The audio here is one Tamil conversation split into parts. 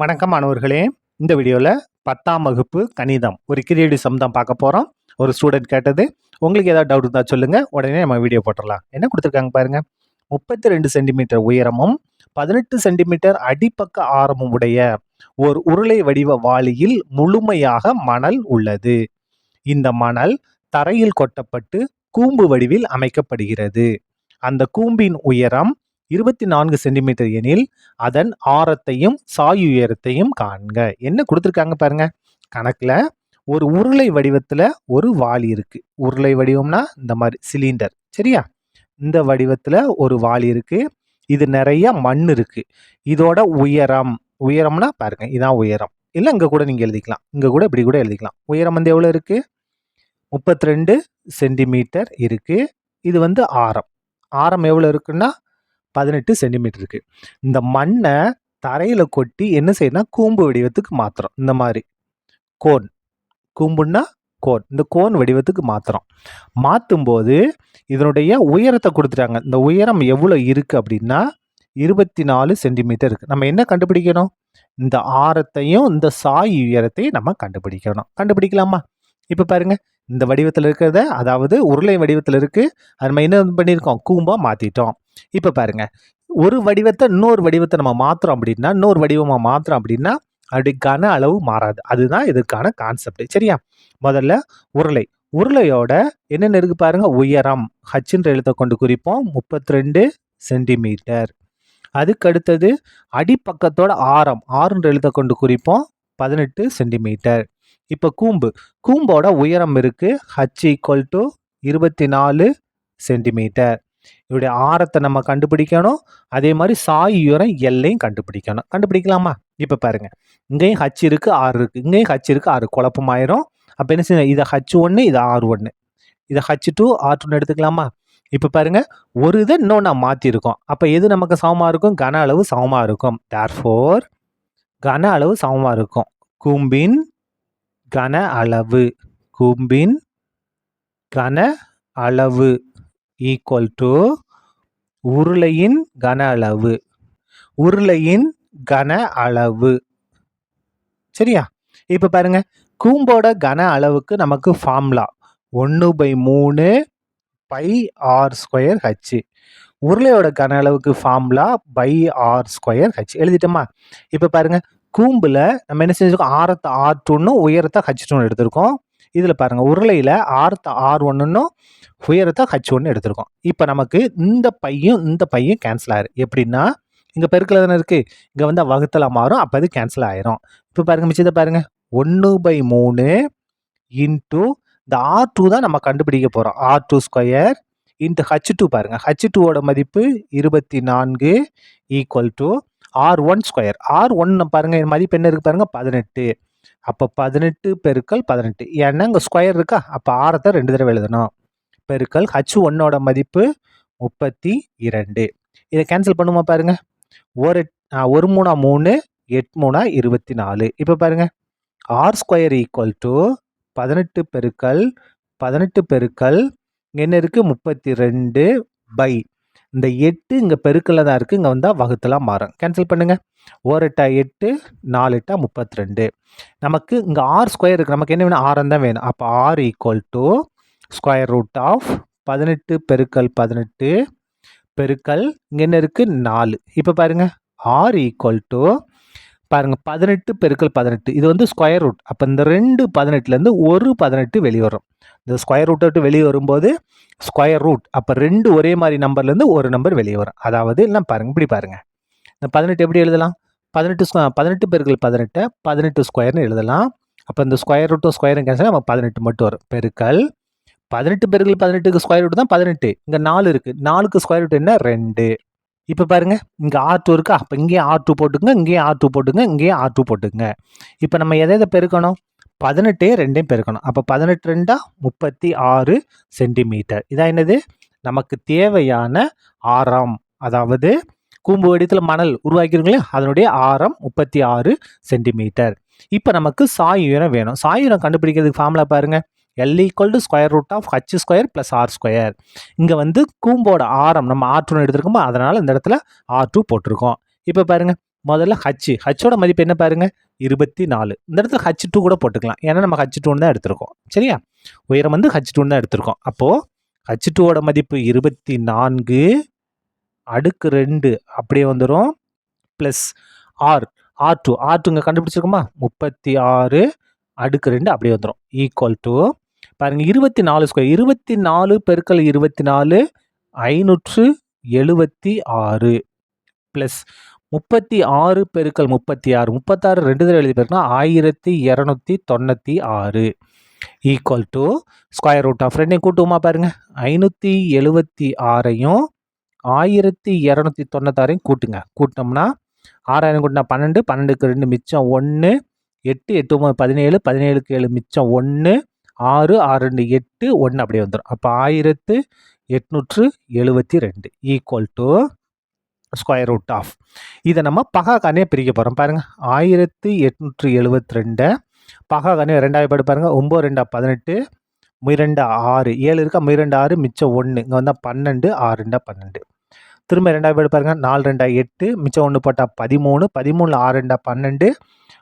வணக்கம் மாணவர்களே. இந்த வீடியோவில் பத்தாம் வகுப்பு கணிதம் ஒரு கிரியேட்டிவ் சம் தான் பார்க்க போகிறோம் ஒரு ஸ்டூடெண்ட் கேட்டது உங்களுக்கு ஏதாவது டவுட் இருந்தால் சொல்லுங்கள் உடனே நம்ம வீடியோ போட்டுடலாம் என்ன கொடுத்துருக்காங்க பாருங்கள் முப்பத்தி ரெண்டு சென்டிமீட்டர் உயரமும் பதினெட்டு சென்டிமீட்டர் அடிப்பக்க ஆரமும் உடைய ஒரு உருளை வடிவ வாளியில் முழுமையாக மணல் உள்ளது. இந்த மணல் தரையில் கொட்டப்பட்டு கூம்பு வடிவில் அமைக்கப்படுகிறது. அந்த கூம்பின் உயரம் இருபத்தி நான்கு சென்டிமீட்டர் எனில் அதன் ஆரத்தையும் சாய் உயரத்தையும் காண்க. என்ன கொடுத்துருக்காங்க பாருங்க. கணக்கில் ஒரு உருளை வடிவத்தில் ஒரு வாளி இருக்கு. உருளை வடிவம்னா இந்த மாதிரி சிலிண்டர் சரியா? இந்த வடிவத்தில் ஒரு வாளி இருக்கு. இது நிறைய மண் இருக்கு. இதோட உயரம் உயரம்னா பாருங்க. இதான் உயரம். இல்லை இங்கே கூட நீங்கள் எழுதிக்கலாம். இங்கே கூட இப்படி கூட எழுதிக்கலாம். உயரம் வந்து எவ்வளோ இருக்கு? முப்பத்தி ரெண்டு சென்டிமீட்டர் இருக்கு. இது வந்து ஆரம். ஆரம் எவ்வளோ இருக்குன்னா பதினெட்டு சென்டிமீட்டர் இருக்கு. இந்த மண்ணை தரையில கொட்டி என்ன செய்யணும் கூம்பு வடிவத்துக்கு மாத்திரம் இந்த மாதிரி. கோன். கூம்புன்னா கோன். இந்த கோன் வடிவத்துக்கு மாத்திரம் மாற்றும் போது இதனுடைய உயரத்தை கொடுத்துட்டாங்க. இந்த உயரம் எவ்வளோ இருக்கு அப்படின்னா இருபத்தி நாலு சென்டிமீட்டர் இருக்கு. நம்ம என்ன கண்டுபிடிக்கணும்? இந்த ஆரத்தையும் இந்த சாய் உயரத்தையும் நம்ம கண்டுபிடிக்கணும். கண்டுபிடிக்கலாமா? இப்போ பாருங்க. இந்த வடிவத்தில் இருக்கிறத அதாவது உருளை வடிவத்தில் இருக்குது அது நம்ம என்ன பண்ணியிருக்கோம்? கூம்பாக மாற்றிட்டோம் இப்போ பாருங்க ஒரு வடிவத்தை இன்னொரு வடிவத்தை நம்ம மாற்றுறோம் அப்படின்னா இன்னொரு வடிவமாக மாற்றுறோம் அப்படின்னா அதுக்கான அளவு மாறாது. அதுதான் இதற்கான கான்செப்ட் சரியா? முதல்ல உருளை. உருளையோட என்னென்ன இருக்கு பாருங்க? உயரம் ஹச்சுன்ற எழுத்தை கொண்டு குறிப்போம். முப்பத்தி ரெண்டு சென்டிமீட்டர் அதுக்கு அடுத்தது அடிப்பக்கத்தோட ஆரம் ஆறுன்ற எழுத்தை கொண்டு குறிப்போம். பதினெட்டு சென்டிமீட்டர் இப்போ கூம்பு. கூம்போட உயரம் இருக்கு. ஹச் ஈக்குவல் டு இருபத்தி நாலு சென்டிமீட்டர் இதோடைய ஆரத்தை நம்ம கண்டுபிடிக்கணும். அதே மாதிரி சாய் உயரம் எல்லையும் கண்டுபிடிக்கணும். கண்டுபிடிக்கலாமா? இப்போ பாருங்கள் இங்கேயும் ஹச் இருக்குது ஆறு இருக்குது இங்கேயும் ஹச் இருக்குது ஆறு குழப்பமாயிரும். அப்போ என்ன செய்யணும்? இதை ஹச் ஒன்று இதை ஆறு ஒன்று இதை ஹச் டூ ஆர் டூன்னு எடுத்துக்கலாமா? இப்போ பாருங்க. ஒரு இதை இன்னொன்று மாற்றிருக்கோம் அப்போ எது நமக்கு சமமாக இருக்கும்? கன அளவு சமமாக இருக்கும். தேர்ஃபோர் கன அளவு சமமாக இருக்கும். கூம்பின் கன அளவு. கூம்பின் கன அளவு. ஈக்குவல் டு உருளையின் கன அளவு. உருளையின் கன அளவு. சரியா? இப்போ பாருங்க கூம்போட கன அளவுக்கு நமக்கு ஃபார்முலா ஒன்று பை மூணு பை ஆர் ஸ்கொயர் ஹச் உருளையோட கன அளவுக்கு formula pi R square H எழுதிட்டோமா? இப்போ பாருங்க கூம்பில் நம்ம என்ன செஞ்சிருக்கோம்? ஆரத்தை ஆர் டூன்னு உயரத்தை ஹச் டூன்னு எடுத்திருக்கோம். இதில் பாருங்கள் உருளையில் ஆரத்தை ஆர் ஒன்றுன்னும் உயரத்தை ஹச் ஒன்று எடுத்திருக்கோம். இப்போ நமக்கு இந்த பையும் இந்த பையும் கேன்சல் ஆயிரு. எப்படின்னா இங்கே பெருக்கில் தானே இருக்குது இங்கே வந்து வகுத்தலாம் மாறும் அப்போ அது கேன்சல் ஆயிரும். இப்போ பாருங்கள் மிச்சத்தை பாருங்கள் ஒன்று பை மூணு இன்ட்டு இந்த ஆர் டூ தான் நம்ம கண்டுபிடிக்க போகிறோம் R two square into H two பாருங்கள் ஹச் டூவோட மதிப்பு இருபத்தி நான்கு equal to R one square R one பாருங்கள் என் மதிப்பு என்ன இருக்குது பாருங்கள் பதினெட்டு. அப்போ பதினெட்டு பெருக்கல் பதினெட்டு. ஏன்னா இங்கே ஸ்கொயர் இருக்கா? அப்போ ஆரத்தை ரெண்டு தடவை எழுதணும். பெருக்கல் ஹச் ஒன்னோட மதிப்பு முப்பத்தி இரண்டு. இதை கேன்சல் பண்ணுமா பாருங்க. ஒரு ஒரு மூணா மூணு எட் மூணா இருபத்தி நாலு. இப்போ பாருங்க. ஆர் ஸ்கொயர் ஈக்குவல் டு பதினெட்டு பெருக்கல் பதினெட்டு பெருக்கல் என்ன இருக்குது முப்பத்தி ரெண்டு பை. இந்த எட்டு இங்கே பெருக்கல்ல தான் இருக்குது இங்கே வந்தால் வகுத்தலாம் மாறும். கேன்சல் பண்ணுங்கள் ஒரு எட்டா எட்டு நாலு எட்டா முப்பத்தி ரெண்டு நமக்கு இங்கே ஆர் ஸ்கொயர் இருக்குது நமக்கு என்ன வேணும்? ஆரம் தான் வேணும். அப்போ R equal to square root of பதினெட்டு பெருக்கல் பதினெட்டு பெருக்கல் இங்கே என்ன இருக்குது நாலு. இப்போ பாருங்க. ஆர் ஈக்குவல் டு பாருங்கள் பதினெட்டு பெருக்கல் பதினெட்டு. இது வந்து ஸ்கொயர் ரூட் அப்போ இந்த ரெண்டு பதினெட்டுலேருந்து ஒரு பதினெட்டு வெளியே வரும். இந்த ஸ்கொயர் ரூட்டை விட்டு வெளியே வரும்போது ஸ்கொயர் ரூட் அப்போ ரெண்டு ஒரே மாதிரி நம்பர்லேருந்து ஒரு நம்பர் வெளியே வரும். அதாவது எல்லாம் பாருங்கள் இப்படி பாருங்கள் இந்த பதினெட்டு எப்படி எழுதலாம்? பதினெட்டு ஸ்கொ- பதினெட்டு பெருக்கல் பதினெட்டை பதினெட்டு ஸ்கொயர்னு எழுதலாம். அப்போ இந்த ஸ்கொயர் ரூட்டும் ஸ்கொயரும் கேன்சல் நம்ம பதினெட்டு மட்டும் வரும். பெருக்கல். பதினெட்டு பெருக்கல் பதினெட்டுக்கு ஸ்கொயர் ரூட் தான் பதினெட்டு. இங்கே நாலு இருக்குது நாலுக்கு ஸ்கொயர் ரூட் என்ன? ரெண்டு. இப்போ பாருங்க இங்கே ஆர் டூ இருக்கா? அப்போ இங்கேயும் ஆர் டூ போட்டுங்க இங்கேயும் ஆர் டூ போட்டுங்க இங்கேயும் ஆர் டூ போட்டுங்க இப்போ நம்ம எதை எதை பெருக்கணும்? பதினெட்டே ரெண்டையும் பெருக்கணும். அப்போ பதினெட்டு ரெண்டா முப்பத்தி ஆறு சென்டிமீட்டர். இதான் என்னது? நமக்கு தேவையான ஆரம். அதாவது கூம்பு வடித்தில் மணல் உருவாக்கிருங்களே அதனுடைய ஆரம் முப்பத்தி ஆறு சென்டிமீட்டர். இப்போ நமக்கு சாய் உயரம் வேணும். சாய் உயரம் கண்டுபிடிக்கிறதுக்கு ஃபார்முலா பாருங்க. L equal to square root of H square plus R square இங்கே வந்து கூம்போட ஆரம் நம்ம ஆர் டூன்னு எடுத்துருக்கோமோ அதனால் இந்த இடத்துல ஆர் டூ போட்டிருக்கோம். இப்போ பாருங்க முதல்ல ஹச் ஹச்சோட மதிப்பு என்ன பாருங்கள் இருபத்தி நாலு இந்த இடத்துல ஹச் டூ கூட போட்டுக்கலாம். ஏன்னா நம்ம ஹச் டூன்னு தான் எடுத்திருக்கோம். சரியா? உயரம் வந்து ஹச் டூன்னு தான் எடுத்திருக்கோம். அப்போது ஹச் டூவோட மதிப்பு இருபத்தி நான்கு அடுக்கு ரெண்டு அப்படியே வந்துடும் plus R R two R two இங்கே கண்டுபிடிச்சிருக்கோமா? முப்பத்தி ஆறு அடுக்கு ரெண்டு அப்படியே வந்துடும் ஈக்குவல் டு பாருங்க இருபத்தி நாலு ஸ்கொயர் இருபத்தி நாலு பெருக்கல் இருபத்தி நாலு ஐநூற்று எழுபத்தி ஆறு ப்ளஸ் முப்பத்தி ஆறு பெருக்கல் முப்பத்தி ஆறு முப்பத்தாறு ரெண்டு தடவை எழுதி பெருக்கினா ஆயிரத்தி இரநூத்தி தொண்ணூற்றி ஆறு equal to square root of ரெண்டையும் கூட்டுவோமா பாருங்க. ஐநூற்றி எழுபத்தி ஆறையும் ஆயிரத்தி இரநூத்தி தொண்ணூத்தாறையும் கூட்டுங்க. கூட்டினோம்னா ஆறாயிரம் கூட்டினா பன்னெண்டு பன்னெண்டுக்கு ரெண்டு மிச்சம் ஒன்று எட்டு எட்டு ஒம்பது பதினேழு பதினேழுக்கு ஏழு மிச்சம் ஒன்று ஆறு ஆறு ரெண்டு எட்டு ஒன்று அப்படியே வந்துடும் அப்போ ஆயிரத்து எட்நூற்று எழுபத்தி ரெண்டு equal to square root of இதை நம்ம பகாக்கானே பிரிக்க போகிறோம் பாருங்கள் ஆயிரத்து எட்நூற்று எழுபத்தி ரெண்டை பகாக்கானே ரெண்டாவது பாடு பாருங்கள் ஒம்பது ரெண்டா பதினெட்டு முயரெண்டு ஆறு. ஏழு இருக்கா? முயரெண்டு ஆறு மிச்சம் ஒன்று இங்கே வந்தால் பன்னெண்டு ஆறு ரெண்டா பன்னெண்டு. திரும்ப ரெண்டாவது பாடு பாருங்கள் நாலு ரெண்டா எட்டு மிச்சம் ஒன்று போட்டால் பதிமூணு பதிமூணில் ஆறு ரெண்டா பன்னெண்டு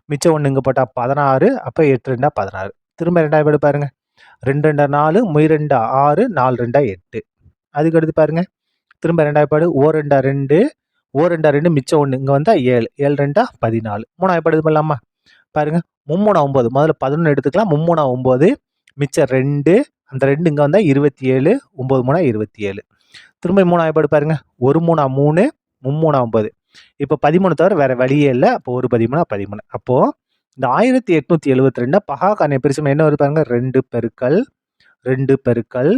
மிச்சம் ஒன்று இங்கே போட்டால் பதினாறு அப்போ எட்டு ரெண்டா பதினாறு. திரும்ப ரெண்டாவது பாடு பாருங்கள் ரெண்டு ரெண்டா நாலு முய் ரெண்டா ஆறு நாலு ரெண்டா எட்டு. அதுக்கு அடுத்து பாருங்கள் திரும்ப ரெண்டாவது பாடு ஓ ரெண்டா ரெண்டு ஓ ரெண்டா ரெண்டு மிச்சம் ஒன்று இங்கே வந்தால் ஏழு ஏழு ரெண்டா பதினாலு. மூணாவது பாடு இது பண்ணலாமா பாருங்கள் மும்மூணா ஒம்பது முதல்ல பதினொன்று எடுத்துக்கலாம். மும்மூணா ஒம்பது மிச்சம் ரெண்டு அந்த ரெண்டு இங்கே வந்தால் இருபத்தி ஏழு ஒம்பது மூணா இருபத்தி ஏழு திரும்ப மூணாவது பாடு பாருங்கள் ஒரு மூணா மூணு மும்மூணா ஒம்பது இப்போ பதிமூணு தவிர வேறு வழியே இல்லை. அப்போ ஒரு பதிமூணா பதிமூணு. அப்போது இந்த ஆயிரத்தி எட்நூற்றி எழுபத்தி ரெண்டை பகாக்கான பெருசுமை என்ன வருது பாருங்க? ரெண்டு பெருக்கல் ரெண்டு பெருக்கல்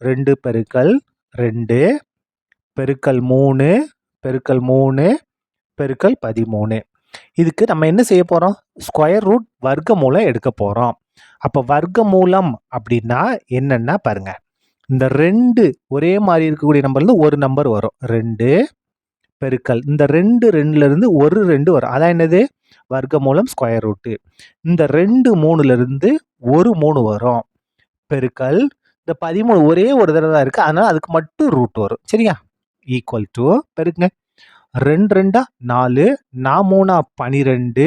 ரெண்டு பெருக்கல் ரெண்டு பெருக்கல் மூணு பெருக்கல் மூணு பெருக்கல் பதிமூணு. இதுக்கு நம்ம என்ன செய்ய போகிறோம் ஸ்கொயர் ரூட் வர்க்க மூலம் எடுக்க போகிறோம் அப்போ வர்க்க மூலம் அப்படின்னா என்னென்னா பாருங்கள் இந்த ரெண்டு ஒரே மாதிரி இருக்கக்கூடிய நம்பர்லேருந்து ஒரு நம்பர் வரும். ரெண்டு பெருக்கல். இந்த ரெண்டு ரெண்டுலேருந்து ஒரு ரெண்டு வரும். அதான் என்னது? வர்க்க மூலம் ஸ்கொயர் ரூட்டு இந்த ரெண்டு மூணுலேருந்து ஒரு மூணு வரும். பெருக்கல் இந்த பதிமூணு ஒரே ஒரு தடவை தான் இருக்குது அதனால் அதுக்கு மட்டும் ரூட் வரும். சரியா? ஈக்குவல் டு பெருக்குங்க. ரெண்டு ரெண்டா நாலு நான் மூணா பனிரெண்டு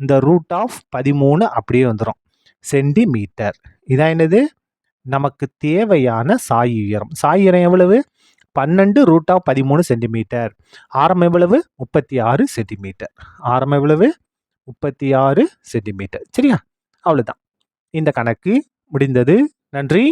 இந்த ரூட் ஆஃப் பதிமூணு அப்படியே வந்துடும் சென்டிமீட்டர் இதான் என்னது? நமக்கு தேவையான சாய் உயரம். சாய் உயரம் எவ்வளவு? பன்னெண்டு ரூட் ஆஃப் பதிமூணு சென்டிமீட்டர் ஆரம் எவ்வளவு? முப்பத்தி ஆறு சென்டிமீட்டர் ஆரம் எவ்வளவு? முப்பத்தி ஆறு சென்டிமீட்டர். சரியா? அவ்வளோதான் இந்த கணக்கு முடிந்தது. நன்றி.